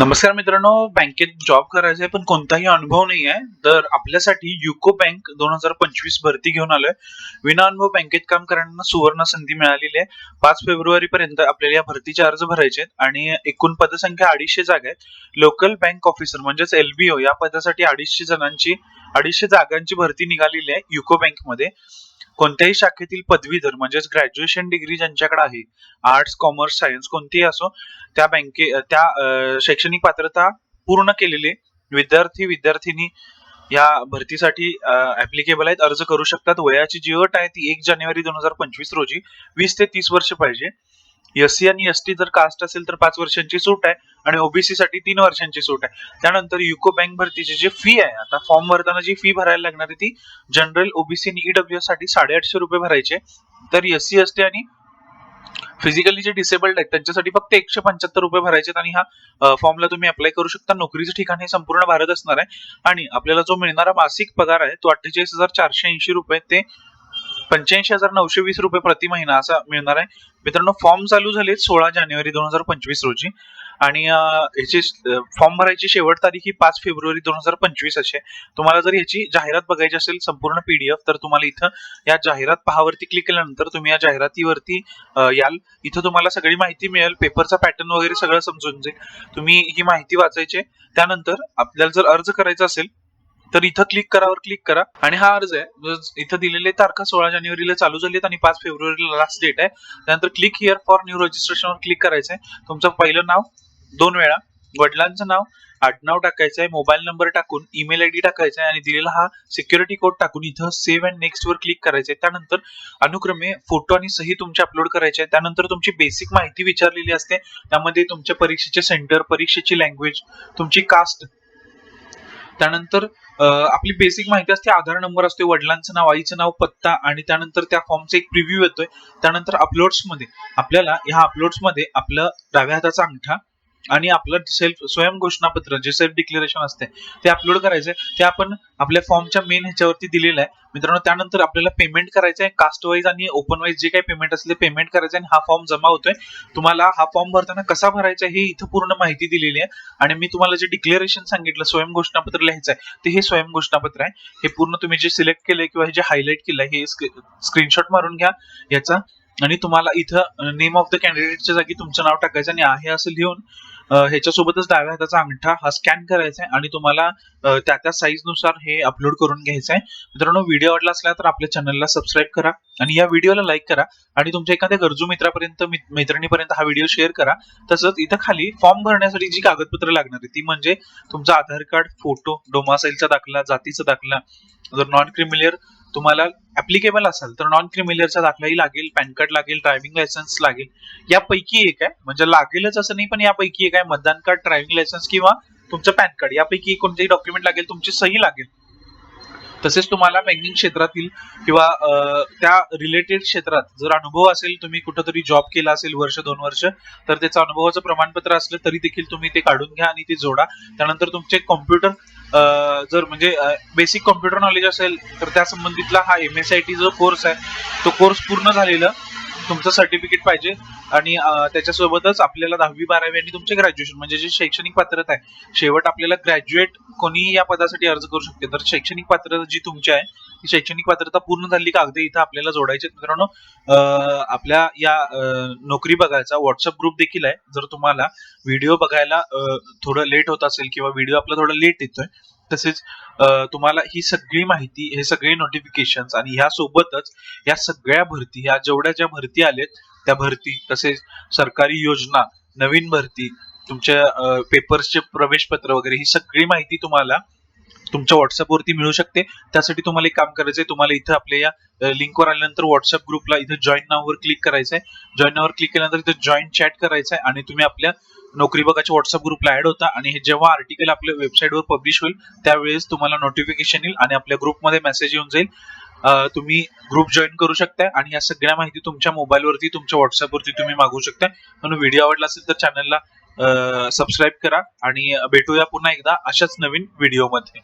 नमस्कार मित्रांनो बँकेत जॉब करायचा आहे पण कोणताही अनुभव नाही आहे तर आपल्यासाठी युको बँक दोन हजार पंचवीस भरती घेऊन आलोय. विना अनुभव बँकेत काम करण्याना सुवर्ण संधी मिळालेली आहे. पाच फेब्रुवारी पर्यंत आपल्याला या भरतीचे अर्ज भरायचे आहेत आणि एकूण पदसंख्या अडीचशे जागा आहेत. लोकल बँक ऑफिसर म्हणजेच एलबीओ या पदासाठी अडीचशे जणांची अडीचशे जागांची भरती निघालेली आहे युको बँकमध्ये. कोणत्याही शाखेतील पदवीधर म्हणजेच ग्रॅज्युएशन डिग्री ज्यांच्याकडे आहे आर्ट्स कॉमर्स सायन्स कोणतीही असो त्या बँके त्या शैक्षणिक पात्रता पूर्ण केलेले विद्यार्थी विद्यार्थिनी या भरतीसाठी ऍप्लिकेबल आहेत अर्ज करू शकतात. वयाची जी अट आहे ती एक जानेवारी दोन हजार पंचवीस रोजी वीस ते तीस वर्ष पाहिजे. एससी आणि एस टी जर कास्ट असेल तर पाच वर्षांची सूट आहे आणि ओबीसी साठी तीन वर्षांची सूट आहे. त्यानंतर युको बँक भरतीची जी फी आहे आता फॉर्म भरताना जी फी भरायला लागणार आहे ती जनरल ओबीसी आणि ईडब्ल्यू साठी साडेआठशे रुपये भरायचे. तर एससी एसटी एस टी आणि फिजिकली जे डिसेबल्ड आहेत त्यांच्यासाठी फक्त एकशे पंच्याहत्तर रुपये भरायचे आणि हा फॉर्मला तुम्ही अप्लाय करू शकता. नोकरीचं ठिकाण हे संपूर्ण भारत असणार आहे. आणि आपल्याला जो मिळणारा मासिक पगार आहे तो अठ्ठेचाळीस हजार चारशे ऐंशी रुपये ते पंच्याऐंशी हजार नऊशे वीस रुपये प्रति महिना असा मिळणार आहे. मित्रांनो फॉर्म चालू झाले सोळा जानेवारी दोन हजार पंचवीस रोजी. आणि ह्याची फॉर्म भरायची शेवट तारीख ही पाच फेब्रुवारी दोन हजार पंचवीस असे तुम्हाला जर ह्याची जाहिरात बघायची असेल संपूर्ण पीडीएफ तर तुम्हाला इथं या जाहिरात पहावरती क्लिक केल्यानंतर तुम्ही या जाहिरातीवरती याल. इथं तुम्हाला सगळी माहिती मिळेल. पेपरचा पॅटर्न वगैरे सगळं समजून जाईल. तुम्ही ही माहिती वाचायची आहे. त्यानंतर आपल्याला जर अर्ज करायचा असेल तर इथं क्लिक करावर क्लिक करा. आणि हा अर्ज आहे. इथं दिलेले तारखा सोळा जानेवारीला चालू झालीत आणि पाच फेब्रुवारीला लास्ट डेट आहे. त्यानंतर क्लिक हिअर फॉर न्यू रजिस्ट्रेशनवर क्लिक करायचंय. तुमचं पहिलं नाव दोन वेळा. वडिलांचं नाव आडनाव टाकायचं आहे मोबाईल नंबर टाकून ईमेल आयडी टाकायचा आहे आणि दिलेला हा सिक्युरिटी कोड टाकून इथं सेव्ह अँड नेक्स्ट वर क्लिक करायचंय. त्यानंतर अनुक्रमे फोटो आणि सही तुमचे अपलोड करायचे. आहे त्यानंतर तुमची बेसिक माहिती विचारलेली असते. त्यामध्ये तुमच्या परीक्षेचे सेंटर परीक्षेची लँग्वेज तुमची कास्ट त्यानंतर आपली बेसिक माहिती असते आधार नंबर असते वडिलांचं नाव आईचं नाव पत्ता आणि त्यानंतर त्या फॉर्मचा एक प्रिव्ह्यू येतोय. त्यानंतर अपलोड्समध्ये आपल्याला ह्या अपलोड्समध्ये आपलं डाव्या हाताचा अंगठा आणि आपलं सेल्फ स्वयं घोषणापत्र जे सेल्फ डिक्लेरेशन असते ते अपलोड करायचंय. ते आपण आपल्या फॉर्मच्या मेन ह्याच्यावरती दिलेलं आहे. मित्रांनो त्यानंतर आपल्याला पेमेंट करायचं आहे कास्ट वाईज आणि ओपन वाईज जे काही पेमेंट असेल ते पेमेंट करायचं आणि हा फॉर्म जमा होतोय. तुम्हाला हा फॉर्म भरताना कसा भरायचा हे इथं पूर्ण माहिती दिलेली आहे. आणि मी तुम्हाला जे डिक्लेरेशन सांगितलं स्वयं घोषणापत्र लिहायचं आहे ते हे स्वयं घोषणापत्र आहे. हे पूर्ण तुम्ही जे सिलेक्ट केलंय किंवा हे जे हायलाईट केलंय हे स्क्रीनशॉट मारून घ्या याचा. आणि तुम्हाला इथं नेम ऑफ द कॅन्डिडेटच्या जागी तुमचं नाव टाकायचं आणि आहे असं लिहून ह्याच्यासोबतच डाव्या हाताचा अंगठा हा स्कॅन करायचा आहे आणि तुम्हाला त्या त्या साईजनुसार हे अपलोड करून घ्यायचं आहे मित्रांनो व्हिडिओ आवडला असला तर आपल्या चॅनलला सबस्क्राईब करा आणि या व्हिडिओला लाईक करा आणि तुमच्या एखाद्या गरजू मित्रापर्यंत मैत्रिणीपर्यंत हा व्हिडिओ शेअर करा. तसंच इथं खाली फॉर्म भरण्यासाठी जी कागदपत्र लागणार आहे ती म्हणजे तुमचा आधार कार्ड फोटो डोमासाईलचा दाखला जातीचा दाखला जर नॉन क्रिमिलियर तुम्हाला ऍप्लिकेबल असाल तर नॉन क्रिमिलियरचा दाखलाही लागेल पॅन कार्ड लागेल ड्रायव्हिंग लायसन्स लागेल. यापैकी एक आहे. म्हणजे लागेलच असं नाही पण यापैकी एक आहे. मतदान कार्ड ड्रायव्हिंग लायसन्स किंवा तुमचं पॅन कार्ड. यापैकी कोणतेही डॉक्युमेंट लागेल तुमची सही लागेल. तसेच तुम्हाला बँकिंग क्षेत्रातील किंवा त्या रिलेटेड क्षेत्रात जर अनुभव असेल तुम्ही कुठंतरी जॉब केला असेल वर्ष दोन वर्ष तर त्याचं अनुभवाचं प्रमाणपत्र असलं तरी देखील तुम्ही ते काढून घ्या आणि ते जोडा. त्यानंतर तुमचे कॉम्प्युटर जर म्हणजे बेसिक कॉम्प्युटर नॉलेज असेल तर त्या संबंधितला हा एम एस आय टी जो कोर्स आहे तो कोर्स पूर्ण झालेला तुमचं सर्टिफिकेट पाहिजे. आणि त्याच्यासोबतच आपल्याला दहावी बारावी आणि तुमचे ग्रॅज्युएशन म्हणजे जे शैक्षणिक पात्रता आहे शेवट आपल्याला ग्रॅज्युएट कोणीही या पदासाठी अर्ज करू शकते. तर शैक्षणिक पात्रता जी तुमची आहे ती शैक्षणिक पात्रता पूर्ण झाली कागद इथं आपल्याला जोडायचे मित्रांनो. आपल्या या नोकरी बघायचा व्हॉट्सअप ग्रुप देखील आहे. जर तुम्हाला व्हिडिओ बघायला थोडं लेट होत असेल किंवा व्हिडिओ आपला थोडा लेट येतोय तसेच तुम्हाला ही सगळी माहिती हे सगळे नोटिफिकेशन आणि ह्या सोबतच या सगळ्या भरती ह्या जेवढ्या ज्या भरती आल्यात त्या भरती तसेच सरकारी योजना नवीन भरती तुमच्या पेपर्सचे प्रवेश पत्र वगैरे ही सगळी माहिती तुम्हाला तुमच्या व्हॉट्सअप वरती मिळू शकते. त्यासाठी तुम्हाला एक काम करायचंय तुम्हाला इथं आपल्या या लिंकवर आल्यानंतर व्हॉट्सअप ग्रुपला इथं जॉईन नाववर क्लिक करायचंय. जॉईन नाववर क्लिक केल्यानंतर इथं जॉईन चॅट करायचंय आणि तुम्ही आपल्या नोकरी बघाच्या व्हॉट्सअप ग्रुपला ऍड होता आणि हे जेव्हा आर्टिकल आपल्या वेबसाईटवर पब्लिश होईल त्यावेळेस तुम्हाला नोटिफिकेशन येईल आणि आपल्या ग्रुपमध्ये मेसेज येऊन जाईल. तुम्ही ग्रुप जॉईन करू शकताय आणि या सगळ्या माहिती तुमच्या मोबाईलवरती तुमच्या व्हॉट्सअपवरती तुम्ही मागवू शकताय. म्हणून व्हिडिओ आवडला असेल तर चॅनलला सबस्क्राईब करा आणि भेटूया पुन्हा एकदा अशाच नवीन व्हिडिओमध्ये